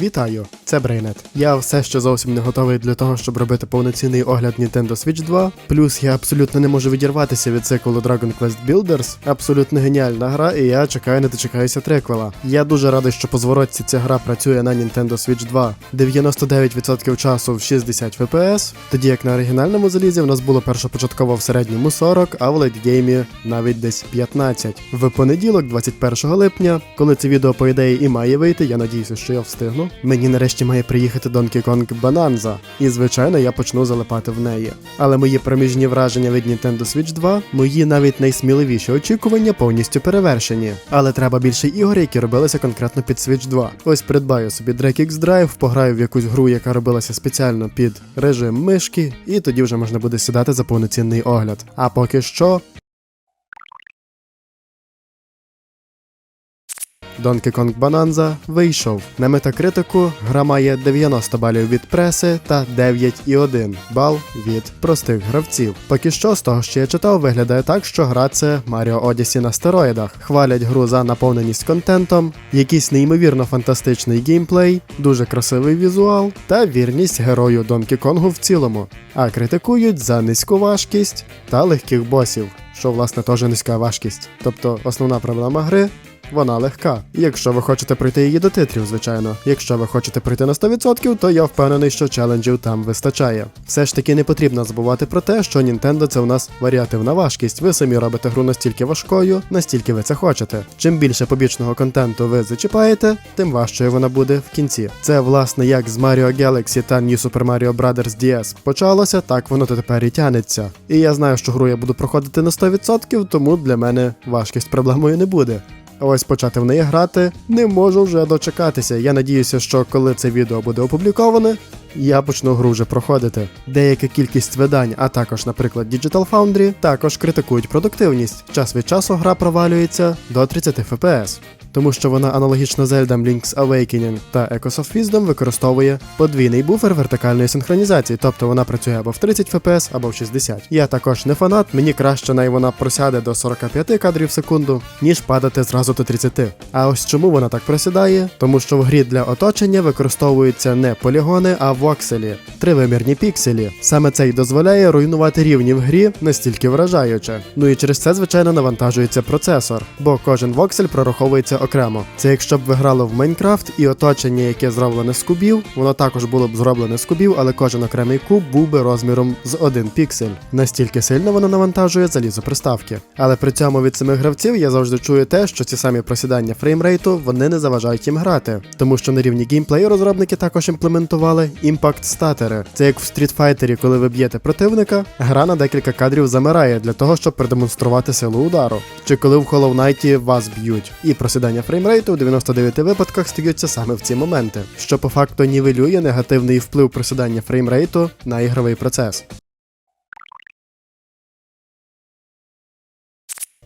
Вітаю, це Брейнет. Я все ще зовсім не готовий для того, щоб робити повноцінний огляд Nintendo Switch 2. Плюс я абсолютно не можу відірватися від циклу Dragon Quest Builders. Абсолютно геніальна гра, і я чекаю, не дочекаюся триквела. Я дуже радий, що по зворотці ця гра працює на Nintendo Switch 2 99% часу в 60 FPS, тоді як на оригінальному залізі в нас було першопочатково в середньому 40, а в лейтгеймі навіть десь 15. В понеділок, 21 липня, коли це відео по ідеї і має вийти, я надіюся, що я встигну. Мені нарешті має приїхати Donkey Kong Bonanza, і звичайно я почну залипати в неї. Але мої проміжні враження від Nintendo Switch 2, мої навіть найсміливіші очікування повністю перевершені. Але треба більше ігор, які робилися конкретно під Switch 2. Ось придбаю собі DreamX Drive, пограю в якусь гру, яка робилася спеціально під режим мишки, і тоді вже можна буде сідати за повноцінний огляд. А поки що. Donkey Kong Bonanza вийшов. На метакритику гра має 90 балів від преси та 9,1 бал від простих гравців. Поки що, з того, що я читав, виглядає так, що гра це Mario Odyssey на стероїдах. Хвалять гру за наповненість контентом, якийсь неймовірно фантастичний геймплей, дуже красивий візуал та вірність герою Donkey Kong в цілому. А критикують за низьку важкість та легких босів, що власне теж низька важкість. Тобто основна проблема гри вона легка. Якщо ви хочете пройти її до титрів, звичайно. Якщо ви хочете пройти на 100%, то я впевнений, що челенджів там вистачає. Все ж таки не потрібно забувати про те, що Nintendo це у нас варіативна важкість. Ви самі робите гру настільки важкою, настільки ви це хочете. Чим більше побічного контенту ви зачіпаєте, тим важчою вона буде в кінці. Це власне як з Mario Galaxy та New Super Mario Bros. DS почалося, так воно тепер і тянеться. І я знаю, що гру я буду проходити на 100%, тому для мене важкість проблемою не буде. Ось почати в неї грати не можу вже дочекатися. Я надіюся, що коли це відео буде опубліковане, я почну гру вже проходити. Деяка кількість видань, а також, наприклад, Digital Foundry, також критикують продуктивність. Час від часу гра провалюється до 30 FPS. Тому що вона аналогічно Zelda Link's Awakening та Echoes of Wisdom використовує подвійний буфер вертикальної синхронізації, тобто вона працює або в 30 FPS, або в 60. Я також не фанат, мені краще най вона просяде до 45 кадрів в секунду, ніж падати зразу до 30. А ось чому вона так просідає? Тому що в грі для оточення використовуються не полігони, а вокселі, тривимірні пікселі. Саме це й дозволяє руйнувати рівні в грі настільки вражаюче. Ну і через це, звичайно, навантажується процесор, бо кожен воксель прораховується окремо. Це якщо б ви грали в Майнкрафт і оточення, яке зроблене з кубів, воно також було б зроблене з кубів, але кожен окремий куб був би розміром з один піксель. Настільки сильно воно навантажує залізо приставки. Але при цьому від самих гравців я завжди чую те, що ці самі просідання фреймрейту вони не заважають їм грати, тому що на рівні геймплею розробники також імплементували імпакт статери. Це як в Fighter, коли ви б'єте противника, гра на декілька кадрів замирає для того, щоб продемонструвати силу удару. Чи коли в Hollow Knight вас б'ють. І просідання фреймрейту у 99 випадках стаються саме в ці моменти, що по факту нівелює негативний вплив просідання фреймрейту на ігровий процес.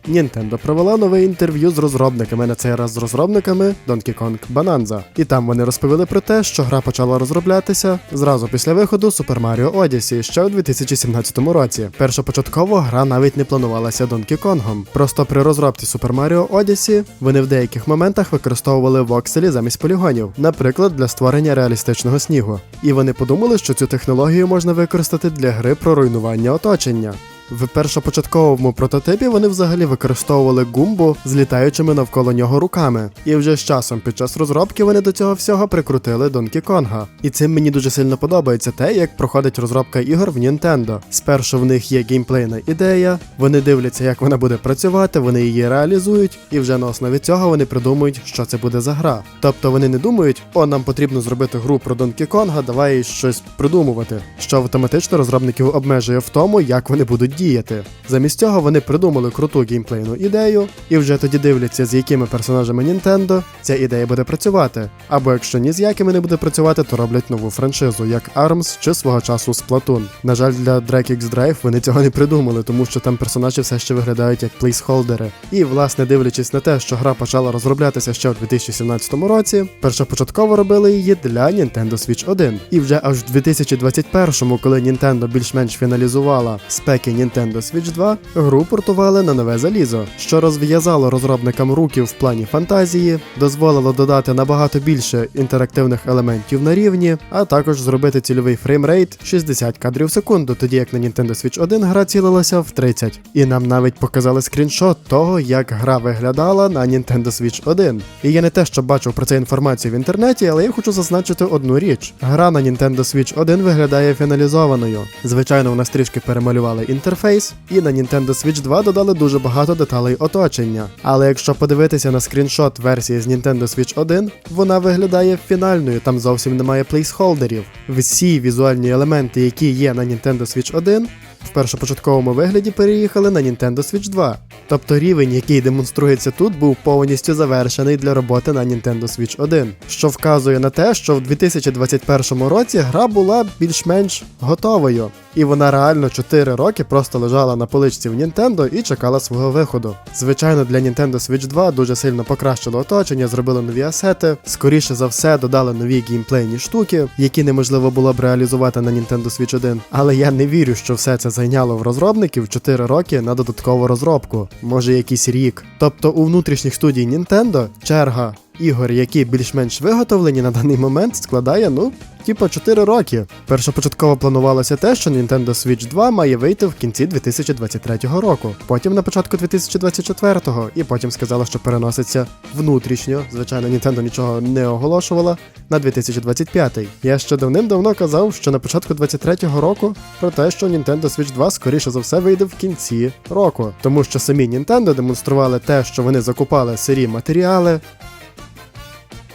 Nintendo провела нове інтерв'ю з розробниками на цей раз з розробниками Donkey Kong Bonanza. І там вони розповіли про те, що гра почала розроблятися зразу після виходу Super Mario Odyssey ще у 2017 році. Першопочатково гра навіть не планувалася Donkey Kong. Просто при розробці Super Mario Odyssey вони в деяких моментах використовували вокселі замість полігонів, наприклад, для створення реалістичного снігу. І вони подумали, що цю технологію можна використати для гри про руйнування оточення. В першопочатковому прототипі вони взагалі використовували гумбу з літаючими навколо нього руками. І вже з часом під час розробки вони до цього всього прикрутили Донкі Конга. І цим мені дуже сильно подобається те, як проходить розробка ігор в Nintendo. Спершу в них є геймплейна ідея, вони дивляться, як вона буде працювати, вони її реалізують, і вже на основі цього вони придумують, що це буде за гра. Тобто вони не думають, о, нам потрібно зробити гру про Донкі Конга, давай щось придумувати, що автоматично розробників обмежує в тому, як вони будуть діяти. Замість цього вони придумали круту геймплейну ідею, і вже тоді дивляться, з якими персонажами Nintendo ця ідея буде працювати. Або якщо ні з якими не буде працювати, то роблять нову франшизу, як ARMS чи свого часу Splatoon. На жаль, для DreamX Drive вони цього не придумали, тому що там персонажі все ще виглядають як плейсхолдери. І, власне, дивлячись на те, що гра почала розроблятися ще у 2017 році, першопочатково робили її для Nintendo Switch 1. І вже аж в 2021, коли Nintendo більш-менш фіналізувала спеки Nintendo Switch 2 гру портували на нове залізо, що розв'язало розробникам руки в плані фантазії, дозволило додати набагато більше інтерактивних елементів на рівні, а також зробити цільовий фреймрейт 60 кадрів в секунду, тоді як на Nintendo Switch 1 гра цілилася в 30. І нам навіть показали скріншот того, як гра виглядала на Nintendo Switch 1. І я не те, що бачив про це інформацію в інтернеті, але я хочу зазначити одну річ: гра на Nintendo Switch 1 виглядає фіналізованою. Звичайно, у нас трішки перемалювали інтерфейс, і на Nintendo Switch 2 додали дуже багато деталей оточення. Але якщо подивитися на скріншот версії з Nintendo Switch 1, вона виглядає фінальною, там зовсім немає плейсхолдерів. Всі візуальні елементи, які є на Nintendo Switch 1, в першопочатковому вигляді переїхали на Nintendo Switch 2. Тобто рівень, який демонструється тут, був повністю завершений для роботи на Nintendo Switch 1, що вказує на те, що в 2021 році гра була більш-менш готовою, і вона реально 4 роки просто лежала на поличці в Nintendo і чекала свого виходу. Звичайно, для Nintendo Switch 2 дуже сильно покращило оточення, зробили нові асети, скоріше за все додали нові геймплейні штуки, які неможливо було б реалізувати на Nintendo Switch 1. Але я не вірю, що все це зайняло в розробників 4 роки на додаткову розробку, може якийсь рік. Тобто у внутрішніх студій Nintendo черга ігор, які більш-менш виготовлені на даний момент, складає, ну. Типа 4 роки. Першопочатково планувалося те, що Nintendo Switch 2 має вийти в кінці 2023 року, потім на початку 2024-го, і потім сказали, що переноситься внутрішньо. Звичайно, Nintendo нічого не оголошувала на 2025. Я ще давним-давно казав, що на початку 23-го року про те, що Nintendo Switch 2 скоріше за все вийде в кінці року, тому що самі Nintendo демонстрували те, що вони закупали сирі матеріали,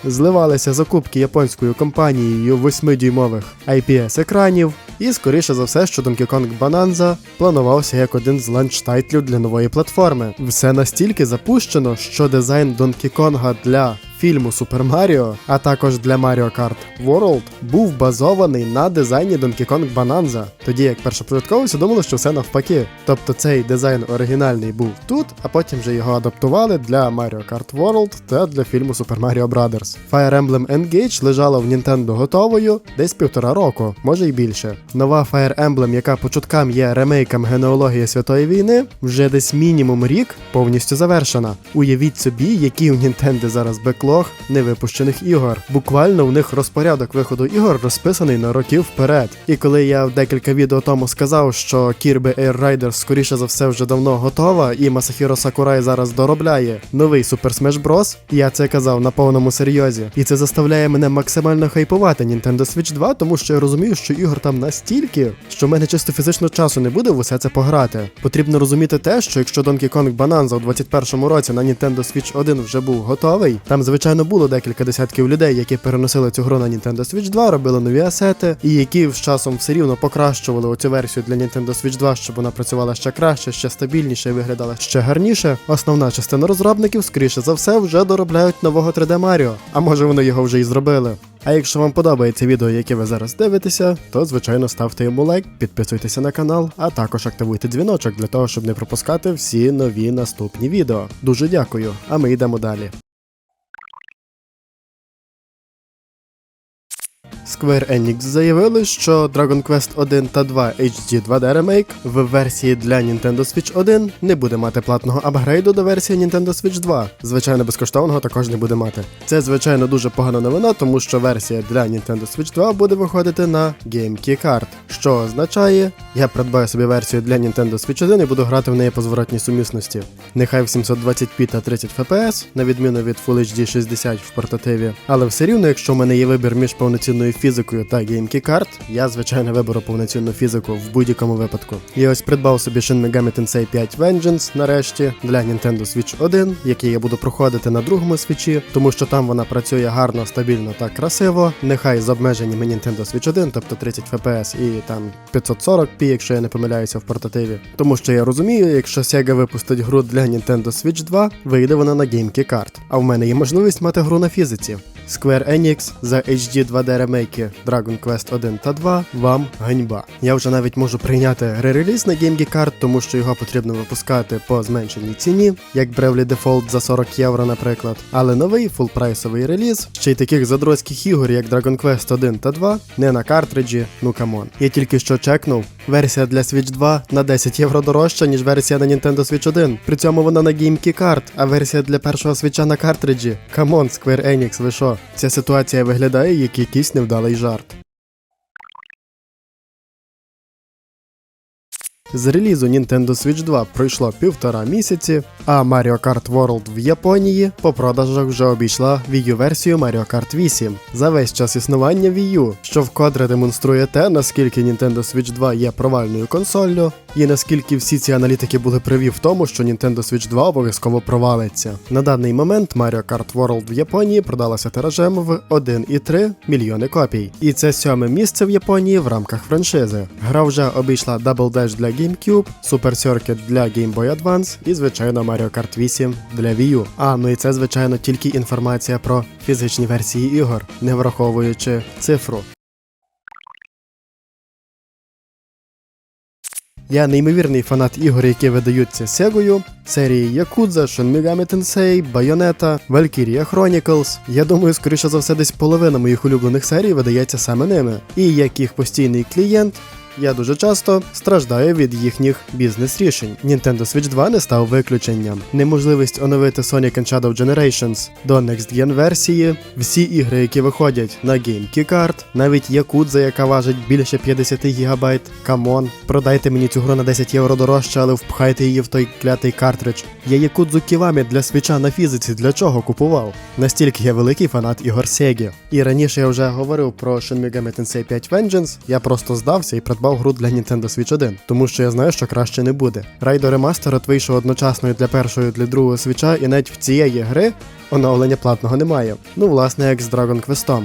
зливалися закупки японською компанією 8-дюймових IPS-екранів, і скоріше за все, що Donkey Kong Bonanza планувався як один з ланч-тайтлів для нової платформи. Все настільки запущено, що дизайн Donkey Kong для фільму Super Mario, а також для Mario Kart World, був базований на дизайні Donkey Kong Bonanza, тоді як першопочатково думали, що все навпаки. Тобто цей дизайн оригінальний був тут, а потім вже його адаптували для Mario Kart World та для фільму Super Mario Bros. Fire Emblem Engage лежала в Nintendo готовою десь півтора року, може й більше. Нова Fire Emblem, яка по чуткам є ремейком генеалогії Святої війни, вже десь мінімум рік повністю завершена. Уявіть собі, який у Nintendo зараз беклог невипущених ігор. Буквально у них розпорядок виходу ігор розписаний на роки вперед. І коли я декілька відео тому сказав, що Kirby Air Riders скоріше за все вже давно готова, і Масахіро Сакурай зараз доробляє новий Super Smash Bros., я це казав на повному серйозі. І це заставляє мене максимально хайпувати Nintendo Switch 2, тому що я розумію, що ігор там настільки, що в мене чисто фізично часу не буде в усе це пограти. Потрібно розуміти те, що якщо Donkey Kong Bonanza у 21-му році на Nintendo Switch 1 вже був готовий, там звичайно було декілька десятків людей, які переносили цю гру на Nintendo Switch 2, робили нові асети, і які з часом все рівно покращували оцю версію для Nintendo Switch 2, щоб вона працювала ще краще, ще стабільніше і виглядала ще гарніше. Основна частина розробників, скоріше за все, вже доробляють нового 3D Mario, а може вони його вже і зробили. А якщо вам подобається відео, яке ви зараз дивитеся, то звичайно ставте йому лайк, підписуйтеся на канал, а також активуйте дзвіночок для того, щоб не пропускати всі нові наступні відео. Дуже дякую, а ми йдемо далі. Square Enix заявили, що Dragon Quest 1 та 2 HD 2D Remake в версії для Nintendo Switch 1 не буде мати платного апгрейду до версії Nintendo Switch 2. Звичайно, безкоштовного також не буде мати. Це, звичайно, дуже погана новина, тому що версія для Nintendo Switch 2 буде виходити на GameKey Card, що означає, я придбаю собі версію для Nintendo Switch 1 і буду грати в неї по зворотній сумісності. Нехай в 720p та 30 FPS, на відміну від Full HD 60 в портативі, але все рівно, якщо в мене є вибір між повноцінною фізикою та GameKey карт, я звичайно виберу повноцінну фізику в будь-якому випадку. І ось придбав собі Shin Megami Tensei 5 Vengeance нарешті для Nintendo Switch 1, який я буду проходити на другому свічі, тому що там вона працює гарно, стабільно та красиво. Нехай з обмеженнями Nintendo Switch 1, тобто 30 FPS і там 540p, якщо я не помиляюся в портативі. Тому що я розумію, якщо Sega випустить гру для Nintendo Switch 2, вийде вона на GameKey карт. А в мене є можливість мати гру на фізиці. Square Enix за HD 2D ремейки Dragon Quest 1 та 2 вам ганьба. Я вже навіть можу прийняти ререліз на GameGeek Card, тому що його потрібно випускати по зменшеній ціні, як Bravely Default за 40 євро, наприклад. Але новий фулпрайсовий реліз, ще й таких задроцьких ігор, як Dragon Quest 1 та 2, не на картриджі, ну камон. Я тільки що чекнув, Версія для Switch 2 на 10 євро дорожча, ніж версія на Nintendo Switch 1. При цьому вона на GameKey-карт, а версія для першого свіча на картриджі. Камон, Square Enix, ви шо? Ця ситуація виглядає як якийсь невдалий жарт. З релізу Nintendo Switch 2 пройшло півтора місяці, а Mario Kart World в Японії по продажах вже обійшла Wii U версію Mario Kart 8 за весь час існування Wii U, що вкотре демонструє те, наскільки Nintendo Switch 2 є провальною консоллю, і наскільки всі ці аналітики були приві в тому, що Nintendo Switch 2 обов'язково провалиться. На даний момент Mario Kart World в Японії продалася тиражем в 1,3 мільйони копій. І це сьоме місце в Японії в рамках франшизи. Гра вже обійшла Double Dash для GameCube, Super Circuit для Game Boy Advance і, звичайно, Mario Kart 8 для Wii U. А ну і це, звичайно, тільки інформація про фізичні версії ігор, не враховуючи цифру. Я неймовірний фанат ігор, які видаються Сегою, серії Yakuza, Shin Megami Tensei, Bayonetta, Valkyria Chronicles. Я думаю, скоріше за все, десь половина моїх улюблених серій видається саме ними. І як їх постійний клієнт, я дуже часто страждаю від їхніх бізнес-рішень. Nintendo Switch 2 не став виключенням. Неможливість оновити Sonic and Shadow Generations до Next Gen версії, всі ігри, які виходять на GameKey Card, навіть Yakuza, яка важить більше 50 ГБ. Камон, продайте мені цю гру на 10 євро дорожче, але впхайте її в той клятий картридж. Я Yakuza Kiwami для свіча на фізиці для чого купував? Настільки я великий фанат ігор Sega. І раніше я вже говорив про Shin Megami Tensei 5 Vengeance, я просто здався і придбав гру для Nintendo Switch 1, тому що я знаю, що краще не буде. Райдо Remastered вийшов одночасно і для першого і для другого свіча, і навіть в цієї гри оновлення платного немає. Ну, власне, як з Dragon Quest.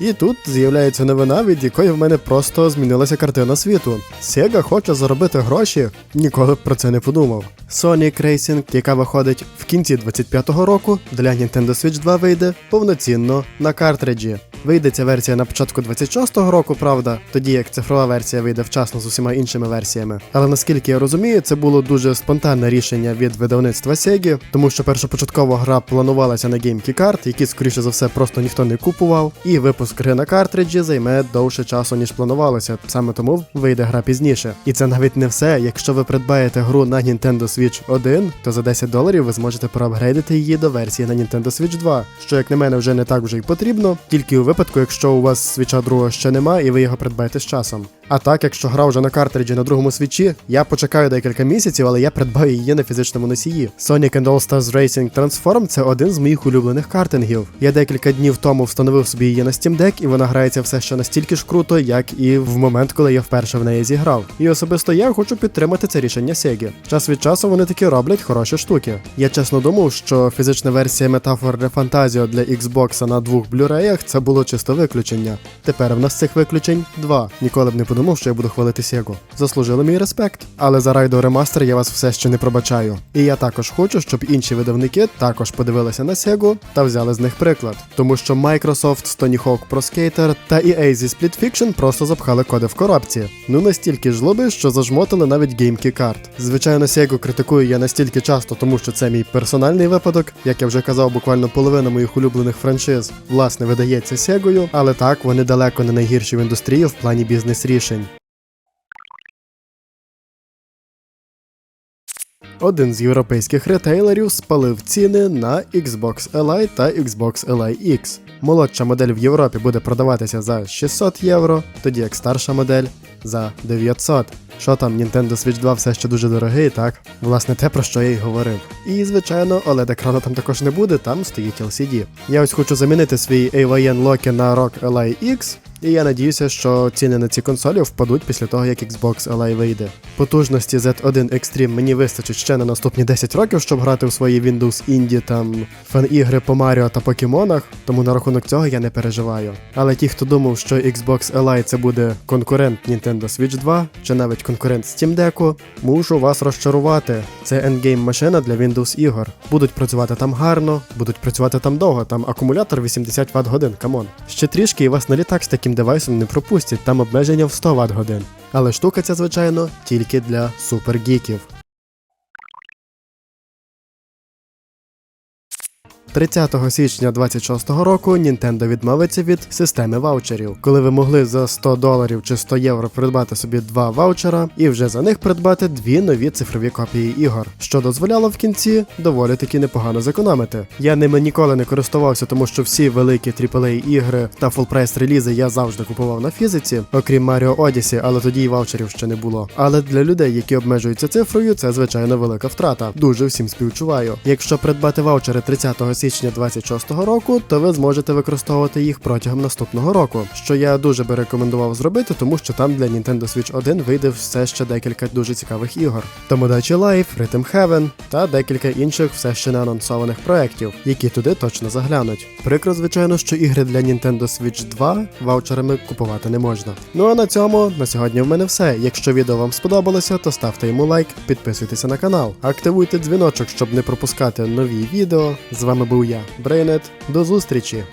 І тут з'являється новина, від якої в мене просто змінилася картина світу. Sega хоче заробити гроші, ніколи б про це не подумав. Sonic Racing, яка виходить в кінці 25-го року, для Nintendo Switch 2 вийде повноцінно на картриджі. Вийде ця версія на початку 26-го року, правда, тоді як цифрова версія вийде вчасно з усіма іншими версіями. Але наскільки я розумію, це було дуже спонтанне рішення від видавництва Sega, тому що першопочатково гра планувалася на GameKey Card, які, скоріше за все, просто ніхто не купував, і випуск гри на картриджі займе довше часу, ніж планувалося. Саме тому вийде гра пізніше. І це навіть не все. Якщо ви придбаєте гру на Nintendo Switch 1, то за 10 доларів ви зможете проапгрейдити її до версії на Nintendo Switch 2, що, як на мене, вже не так вже й потрібно, тільки у випадку, якщо у вас свіча другого ще немає і ви його придбаєте з часом. А так, якщо гра вже на картриджі на другому свічі, я почекаю декілька місяців, але я придбаю її на фізичному носії. Sonic and All Stars Racing Transform це один з моїх улюблених картингів. Я декілька днів тому встановив собі її на Steam Deck, і вона грається все ще настільки ж круто, як і в момент, коли я вперше в неї зіграв. І особисто я хочу підтримати це рішення Sega. Час від часу вони таки роблять хороші штуки. Я чесно думав, що фізична версія Metaphor Fantasio для Xbox на двох блюреях це було чисто виключення. Тепер в нас цих виключень два. Ніколи б не подумав, що я буду хвалити Sega. Заслужили мій респект. Але за райдо ремастер я вас все ще не пробачаю. І я також хочу, щоб інші видавники також подивилися на Sega та взяли з них приклад. Тому що Microsoft, Tony Hawk Pro Skater та EA зі Split Fiction просто запхали коди в коробці. Ну настільки жлоби, що зажмотили навіть GameKey Card. Звичайно, Sega критикую я настільки часто, тому що це мій персональний випадок. Як я вже казав, буквально половина моїх улюблених франшиз власне видається Сегою, але так вони далеко не найгірші в індустрії в плані бізнес-рішень. Один з європейських ретейлерів спалив ціни на Xbox Li та Xbox Li X. Молодша модель в Європі буде продаватися за 600 євро, тоді як старша модель за 900. Що там, Nintendo Switch 2 все ще дуже дорогий, так? Власне, те, про що я й говорив. І, звичайно, oled екрану там також не буде, там стоїть LCD. Я ось хочу замінити свій AYN Loki на ROG Li X, і я надіюся, що ціни на ці консолі впадуть після того, як Xbox Li вийде. Потужності Z1 Extreme мені вистачить ще на наступні 10 років, щоб грати в свої Windows Indie, там фан-ігри по Маріо та покемонах, тому на рахунок цього я не переживаю. Але ті, хто думав, що Xbox Li це буде конкурент Nintendo Switch 2, чи навіть конкурент Steam Deck, мушу вас розчарувати. Це endgame машина для Windows ігор. Будуть працювати там гарно, будуть працювати там довго, там акумулятор 80 Вт годин, камон. Ще трішки і вас на літак з таким девайсом не пропустять, там обмеження в 100 Вт годин. Але штука ця, звичайно, тільки для супергіків. 30 січня 26 року Nintendo відмовиться від системи ваучерів, коли ви могли за 100 доларів чи 100 євро придбати собі два ваучера і вже за них придбати дві нові цифрові копії ігор, що дозволяло в кінці доволі таки непогано зекономити. Я ними ніколи не користувався, тому що всі великі AAA ігри та фулпрайс релізи я завжди купував на фізиці, окрім Mario Odyssey, але тоді й ваучерів ще не було. Але для людей, які обмежуються цифрою, це звичайно велика втрата. Дуже всім співчуваю. Якщо придбати ваучери 30 січня 26 року, то ви зможете використовувати їх протягом наступного року, що я дуже би рекомендував зробити, тому що там для Nintendo Switch 1 вийде все ще декілька дуже цікавих ігор. Тому дачі Life, Rhythm Heaven та декілька інших все ще не анонсованих проєктів, які туди точно заглянуть. Прикро, звичайно, що ігри для Nintendo Switch 2 ваучерами купувати не можна. Ну а на цьому на сьогодні в мене все. Якщо відео вам сподобалося, то ставте йому лайк, підписуйтеся на канал, активуйте дзвіночок, щоб не пропускати нові відео. З вами був я, Брейнет. До зустрічі!